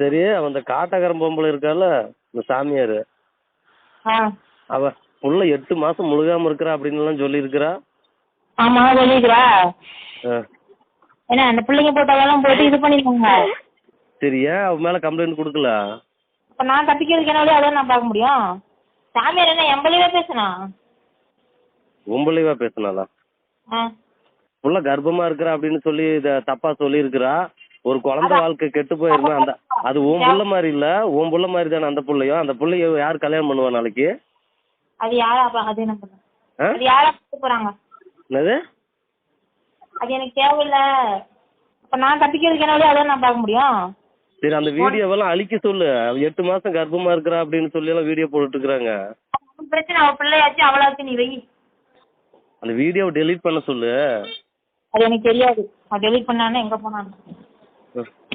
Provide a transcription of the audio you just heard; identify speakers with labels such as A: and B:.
A: சரி அவன் இந்த காட்டகரம் பொம்பளை இருக்கால இந்த சாமியார்.
B: ஆ.
A: அவ புள்ள எட்டு மாசம் முழுகாம இருக்கிறா அப்படின்னு எல்லாம் சொல்லியிருக்கிறா.
B: ஆமா சொல்லிக்கிறா. ஏன்னா அந்த பிள்ளைங்க போட்டதெல்லாம் போட்டு இது பண்ணிருக்காங்க.
A: சரி ஏன் அவன் மேல கம்ப்ளைண்ட் கொடுக்கல?
B: இப்ப நான் தப்பிக்கிறதுக்கு என்ன அதான் நான் பார்க்க முடியும். சாமியார் என்ன எம்பளையே பேசுனா?
A: உம்பளைவா பேசினாளா? புள்ள கர்ப்பமா இருக்கிறா அப்படின்னு சொல்லி இத தப்பா சொல்லியிருக்கிறா. ஒரு குழந்தை வாழ்க்கை கெட்டு போயிருமே அந்த அது உன் புள்ள மாதிரி இல்ல. உன் புள்ள மாதிரி தானே அந்த புள்ளையும் அந்த புள்ளைய யார் கல்யாணம் பண்ணுவா நாளைக்கு?
B: அது யாரா அப்ப? அது? அது யாரா போறாங்க?
A: என்னது?
B: அது எனக்கு தேவையில்ல. அப்ப நான் தப்பிக்கிறதுக்கு என்ன அதான் நான் பார்க்க முடியும்?
A: சரி அந்த வீடியோவெல்லாம் அழிக்க சொல்லு. அவ எட்டு மாசம் கர்ப்பமா இருக்கிறா அப்படின்னு சொல்லி எல்லாம் வீடியோ போட்டுட்டு இருக்காங்க
B: பிரச்சனை அவ பிள்ளையாச்சு அவளாச்சு நீ வை.
A: அந்த வீடியோவை டெலீட் பண்ண சொல்லு.
B: அது எனக்கு தெரியாது. அவன் டெலிட் பண்ணானே எங்க போனான்னு.
A: sir.